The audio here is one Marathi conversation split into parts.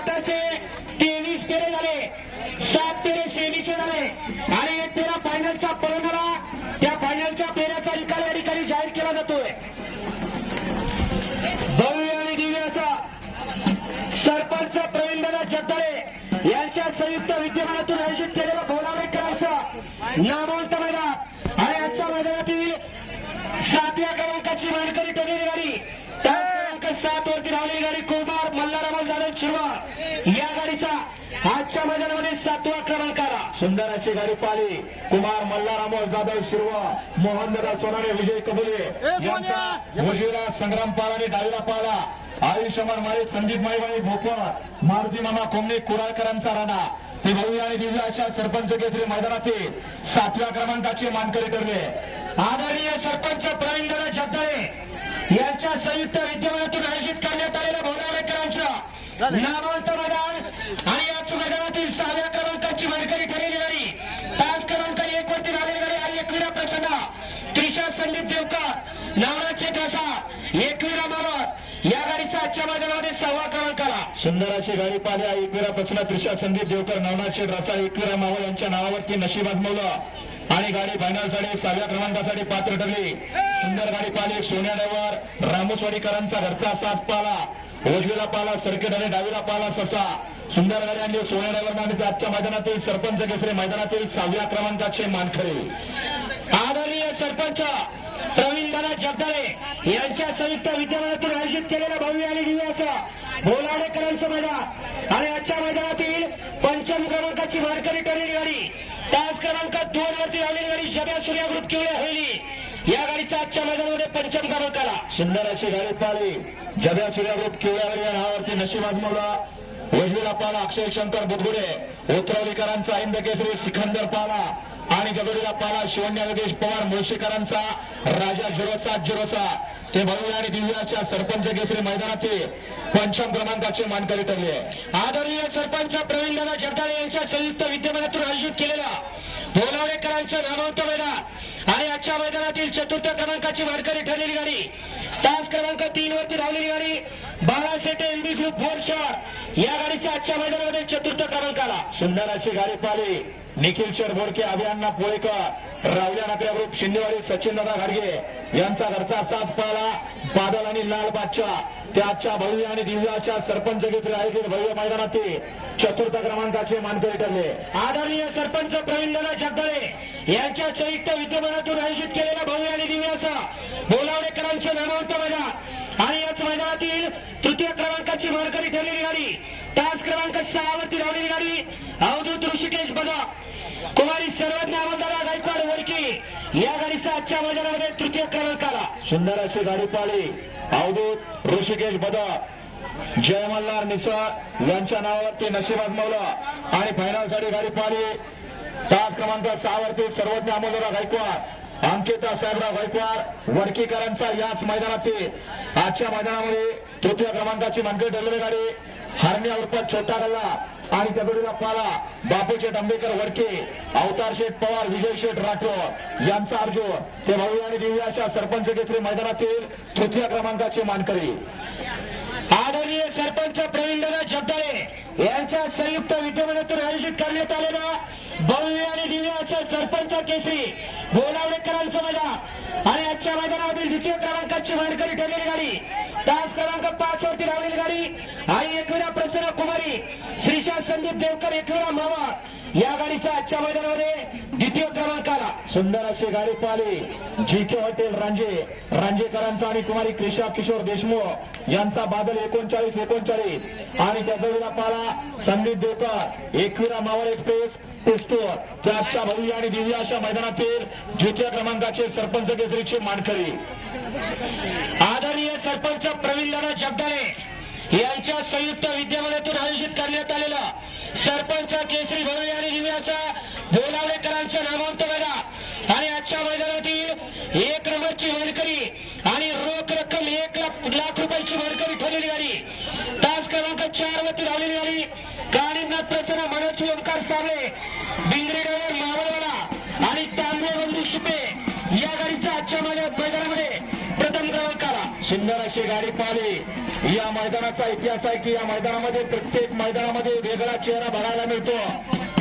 गटाचे तेवीस फेरे झाले. सात फेरे सेमीचे झाले. आणि एक फेरा फायनलचा पळून त्या फायनलच्या फेऱ्याचा निकाल या ठिकाणी जाहीर केला जातोय. भव्य आणि दिव्य असा सरपंच प्रवीणदादा जगदाळे यांच्या संयुक्त विद्यमानातून आयोजित केलेला भोलावेकरांचं नामांत मैदान. आणि आजच्या मैदानातील सातव्या क्रमांकाची मानकरी ठरलेली गाडी त्या क्रमांक सात वरती राहिलेली गाडी शिरवा या गाडीचा आजच्या मैदानामध्ये सातवा क्रमांक आला. सुंदर अशी गाडी पाली कुमार मल्हाराम जाधव शिरवा मोहनदादा सोनारे विजय कबुले. यांचा उजवीला संग्राम पाल आणि डावीला पाला आयुष्यमान माळे संदीप माईबाई भोपर मारुती मामा कोमणे कुराळकरांचा राणा ते भव्य आणि दिव्य अशा सरपंच केसरी मैदानातील सातव्या क्रमांकाचे मानकरी ठरले. आदरणीय सरपंच नामांचं मैदान आणि या मैदानातील सहाव्या क्रमांकाची वारकरी ठरलेली गाडी तास क्रमांक एक वरती झालेली गाडी आणि एकविरा प्रसन्न. त्रिशा संदीप देवकर नवराचे ठासा एकविरा मावत या गाडीचा आजच्या मैदानामध्ये सहावा क्रमांक आला. सुंदर अशी गाडी पाहिली एकविरा प्रसन्न त्रिशा संदीप देवकर नवनाथ शेठ रसा एकविरा मावळ यांच्या नावावरती नशीब आजमवलं आणि गाडी फायनलसाठी सहाव्या क्रमांकासाठी पात्र ठरली. सुंदर गाडी पाहिली सोन्या ड्रायव्हर रामोसवाडीकरांचा घरचा साथ पाला. उजवीला पाला सर्किट आणि डावीला पाला ससा. सुंदर गाडी आणली सोन्या ड्रायव्हर आणि आजच्या मैदानातील सरपंच केसरी मैदानातील सहाव्या क्रमांकाचे मानखरे आदरणीय सरपंच प्रवीणदादा जगदाळे यांच्या संयुक्त विद्यमानातून आयोजित केलेला भव्य आणि दिव्य असं बोलाडेकरांचं मैदान. आणि आजच्या मैदानातील पंचम क्रमांकाची मानकरी ठरलेली गाडी. तास क्रमांक दोन वरती राहिलेली गाडी जब्या सूर्या ग्रुप किवळे हवेली या गाडीचा आजच्या मैदानामध्ये पंचम क्रमांक आला सुंदर अशी गाडी पाहिली. जब्या सूर्याग्रुप किवळ्यावर या नावावरती नशीब आजमावला. वजलीला पाला अक्षय शंकर बुधगुडे उतरवलीकरांचा इंद केसरी सिकंदर पाला. आणि गगडीला पाला शिवण्या योगेश पवार मुळशीकरांचा राजा झिरो सात झिरो सात. ते भव्य आणि दिव्याच्या सरपंच केसरी मैदानाचे पंचम क्रमांकाचे मानकरी ठरले. आदरणीय सरपंच प्रवीणदादा जगदाळे यांच्या संयुक्त विद्यमानातून आयोजित केलेला भोलावडेकरांचं नामांत मैदान आणि आजच्या मैदानातील चतुर्थ क्रमांकाची मानकरी ठरलेली गाडी. तास क्रमांक तीन वरती राहिलेली गाडी. बाळाशेटे एमबी फोर शहर या गाडीच्या आजच्या मैदानामध्ये चतुर्थ क्रमांकाला सुंदर अशी गाडी पाहिली. निखिल शेर बोडके अभियांना पोळेकर रावल्या नाकऱ्या ग्रुप शिंदेवाडी सचिन दादा घाडगे यांचा घरचा साथ पाहिला. बादल आणि लाल बादशाह. त्याच्या भव्य आणि दिव्य अशा सरपंच घेतले आयोजित भव्य मैदानातील चतुर्थ क्रमांकाचे मानकरी ठरले. आदरणीय सरपंच प्रवीण दादा जगदळे यांच्या संयुक्त विद्यमानातून आयोजित केलेला भव्य आणि दिव्य असा बोलावडेकरांचं नामवंत मैदान आणि याच मैदानातील तृतीय क्रमांकाची मानकरी ठरलेली गाडी तास क्रमांक सहा वरती गाडी. अवधूत ऋषिकेश बघा. कुमारी सर्वज्ञ अमलदारा गायकवाड वरकी. या गाडीचा आजच्या मैदानामध्ये तृतीय क्रमांक आला. सुंदर अशी गाडी पाळी. अवधूत ऋषिकेश बदक जय मल्हार मिसळ यांच्या नावावरती नशीब आजमावलं आणि फायनलसाठी गाडी पाळी. तास क्रमांक सहा वरती सर्वज्ञ अमोलराव गायकवाड. अंकिता साहेबराव गायकवाड वडकीकरांचा याच मैदानातील आजच्या मैदानामध्ये तृतीय क्रमांकाची मानकरी ठरलेली गाडी हरण्या उर्फ छोटा गल्ला आणि त्या पाला बापूशेठ आंबेकर वडके अवतार शेठ पवार विजय शेठ राठोड यांचा अर्जुन. ते भाऊ आणि दिव्या अशा सरपंच घेतले मैदानातील तृतीय क्रमांकाचे मानकरी. आदरणीय सरपंच प्रवीणदादा जगदाळे यांच्या संयुक्त विद्यमानातून आयोजित करण्यात आलेला भव्य सरपंच केसरी बोलावडेकरांचं मैदान. आणि आजच्या मैदानामधील द्वितीय क्रमांकाची मानकरी ठरलेली गाडी. तास क्रमांक पाच वरती राहिलेली गाडी. आणि एकविरा प्रसन्न कुमारी श्रीशा संदीप देवकर एकविरा मावा गाडीचा आजच्या मैदानामध्ये द्वितीय क्रमांक आला सुंदर अशी गाडी पाहिली. जी के हॉटेल रांजे. रांजेकरांचा आणि कुमारी क्रिषा किशोर देशमुख यांचा बादल एकोणचाळीस एकोणचाळीस. आणि त्याचा जोडीला पाला संदीप देवकर एकविरा मावळ एक्सप्रेस पिस्तूर. त्याच्या भव्य आणि दिव्य अशा मैदानातील द्वितीय क्रमांकाचे सरपंच केसरीचे मानकरी. आदरणीय सरपंच प्रवीण दादा जगदाळे यांच्या संयुक्त विद्यमानातून आयोजित करण्यात आलेला सरपंच केसरी भव्य आणि दिव्याचा बोलावडेकरांचं नामांत बघा. आणि आजच्या मैदानातील एक नंबरची वारकरी आणि रोख रक्कम एक लाख लाख रुपयाची वनकरी ठरलेली गाडी. तास क्रमांक चार वरती राहिलेली गाडी. काळीनाथ प्रसन्न मनोज ओंकार साबळे. सुंदर अशी गाडी पाहिली. या मैदानाचा इतिहास आहे की या मैदानामध्ये प्रत्येक मैदानामध्ये वेगळा चेहरा बघायला मिळतो.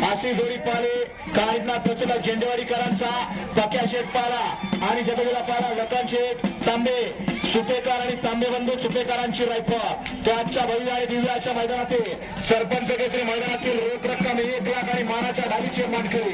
अशी जोडी पाहिली. काळीनाथ प्रचंड झेंडेवाडीकरांचा पक्या शेठ पाला आणि जगवेला पाला लखन शेठ तांबे सुपेकार आणि तांबे बंधू सुपेकरांची रायफल त्या आजच्या भव्य आणि दिव्याच्या मैदानातील सरपंच केसरी मैदानातील रोख रक्कम एक लाख आणि मानाच्या ढालीचे मानकरी.